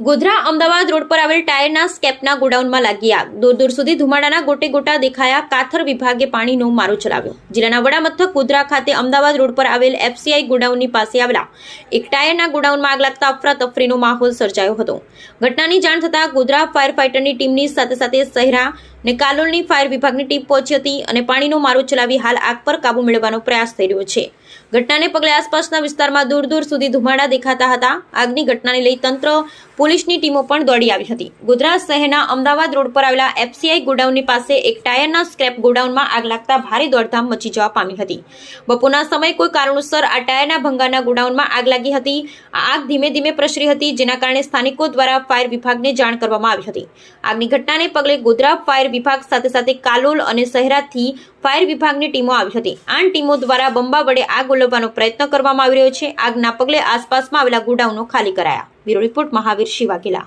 Godhra Ahmedabad road પર આવેલ ટાયરના સ્કેપના ગોડાઉનમાં લાગી આગ. દૂર દૂર સુધી ધુમાડાના ગોટે ગોટા દેખાયા. કાથર વિભાગે પાણીનો મારો ચલાવ્યો. જિલ્લાના વડા મથક ગોધરા ખાતે અમદાવાદ રોડ પર આવેલ એફસીઆઈ ગોડાઉનની પાસે આવેલા એક ટાયરના ગોડાઉનમાં આગ લાગતા અફરાતફરીનો માહોલ સર્જાયો હતો. ઘટનાની જાણ થતાં ગોધરા ફાયર ફાઇટરની ટીમની સાથે સાથે શહેરા ને કાલોલની ફાયર વિભાગની ટીમ પહોંચી હતી અને પાણીનો મારો ચલાવી હાલ આગ પર કાબુ મેળવવાનો પ્રયાસ થઈ રહ્યો છે. ઘટનાને પગલે આસપાસના વિસ્તારમાં દૂર દૂર સુધી ધુમાડા દેખાતા હતા. આગની ઘટનાને લઈ તંત્ર, પોલીસની ટીમો પણ દોડી આવી હતી. ગુજરાત શહેરના અમદાવાદ રોડ પર આવેલા એફસીઆઈ ગોડાઉનની પાસે એક ટાયરના સ્ક્રેપ ગોડાઉનમાં આગ લાગતા ભારે દોડધામ મચી જવા પામી હતી. બપોરના સમયે કોઈ કારણોસર આ ટાયરના ભંગારના ગોડાઉનમાં આગ લાગી હતી. આગ ધીમે ધીમે પ્રસરી હતી, જેના કારણે સ્થાનિકો દ્વારા ફાયર વિભાગને જાણ કરવામાં આવી હતી. આગની ઘટનાને પગલે ગોધરા ફાયર વિભાગ સાથે સાથે કાલોલ અને શહેરાથી ફાયર વિભાગની ટીમો આવી હતી. આ ટીમો દ્વારા બંબા વડે આગ ઓલવવાનો પ્રયત્ન કરવામાં આવી રહ્યો છે. આગના પગલે આસપાસમાં આવેલા ગોડાઉનો ખાલી કરાયા. Bureau report, Mahavir શિવાગીલા.